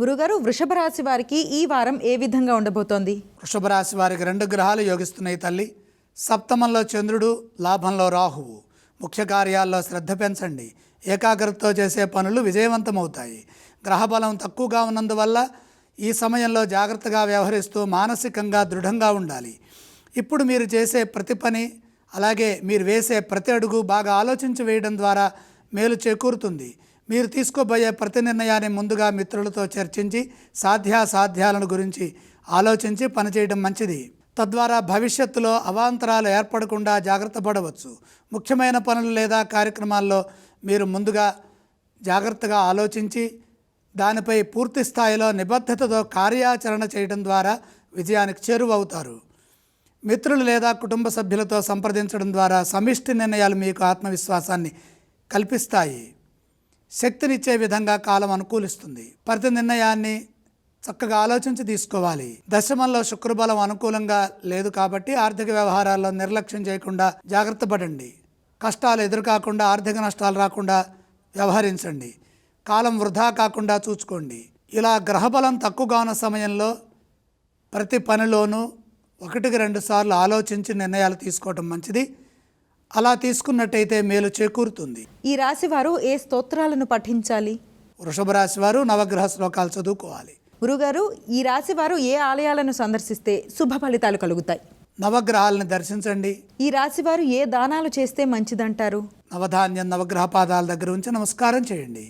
గురుగారు వృషభ రాశి వారికి ఈ వారం ఏ విధంగా ఉండబోతోంది? వృషభ రాశి వారికి రెండు గ్రహాలు యోగిస్తున్నాయి తల్లి. సప్తమంలో చంద్రుడు లాభంలో రాహువు. ముఖ్య కార్యాల్లో శ్రద్ధ పెంచండి. ఏకాగ్రతతో చేసే పనులు విజయవంతమవుతాయి. గ్రహబలం తక్కువగా ఉన్నందువల్ల ఈ సమయంలో జాగ్రత్తగా వ్యవహరిస్తూ మానసికంగా దృఢంగా ఉండాలి. ఇప్పుడు మీరు చేసే ప్రతి పని అలాగే మీరు వేసే ప్రతి అడుగు బాగా ఆలోచించి వేయడం ద్వారా మేలు చేకూరుతుంది. మీరు తీసుకోబోయే ప్రతి నిర్ణయాన్ని ముందుగా మిత్రులతో చర్చించి సాధ్యాసాధ్యాలను గురించి ఆలోచించి పనిచేయడం మంచిది. తద్వారా భవిష్యత్తులో అవాంతరాలు ఏర్పడకుండా జాగ్రత్త పడవచ్చు. ముఖ్యమైన పనులు లేదా కార్యక్రమాల్లో మీరు ముందుగా జాగ్రత్తగా ఆలోచించి దానిపై పూర్తి స్థాయిలో నిబద్ధతతో కార్యాచరణ చేయడం ద్వారా విజయానికి చేరువవుతారు. మిత్రులు లేదా కుటుంబ సభ్యులతో సంప్రదించడం ద్వారా సమిష్టి నిర్ణయాలు మీకు ఆత్మవిశ్వాసాన్ని కల్పిస్తాయి. శక్తినిచ్చే విధంగా కాలం అనుకూలిస్తుంది. ప్రతి నిర్ణయాన్ని చక్కగా ఆలోచించి తీసుకోవాలి. దశమంలో శుక్రబలం అనుకూలంగా లేదు కాబట్టి ఆర్థిక వ్యవహారాల్లో నిర్లక్ష్యం చేయకుండా జాగ్రత్త పడండి. కష్టాలు ఎదురుకాకుండా ఆర్థిక నష్టాలు రాకుండా వ్యవహరించండి. కాలం వృధా కాకుండా చూసుకోండి. ఇలా గ్రహబలం తక్కువగా ఉన్న సమయంలో ప్రతి పనిలోనూ ఒకటికి రెండు సార్లు ఆలోచించి నిర్ణయాలు తీసుకోవడం మంచిది. అలా తీసుకున్నట్టయితే మేలు చేకూరుతుంది. ఈ రాశి వారు ఏ స్తోత్రాలను పఠించాలి? వృషభ రాశి వారు నవగ్రహ శ్లోకాలు చదువుకోవాలి. గురుగారు ఈ రాశి వారు ఏ ఆలయాలను సందర్శిస్తే శుభ ఫలితాలు కలుగుతాయి? నవగ్రహాలను దర్శించండి. ఈ రాశి వారు ఏ దానాలు చేస్తే మంచిదంటారు? నవధాన్యం నవగ్రహ పాదాల దగ్గర ఉంచి నమస్కారం చేయండి.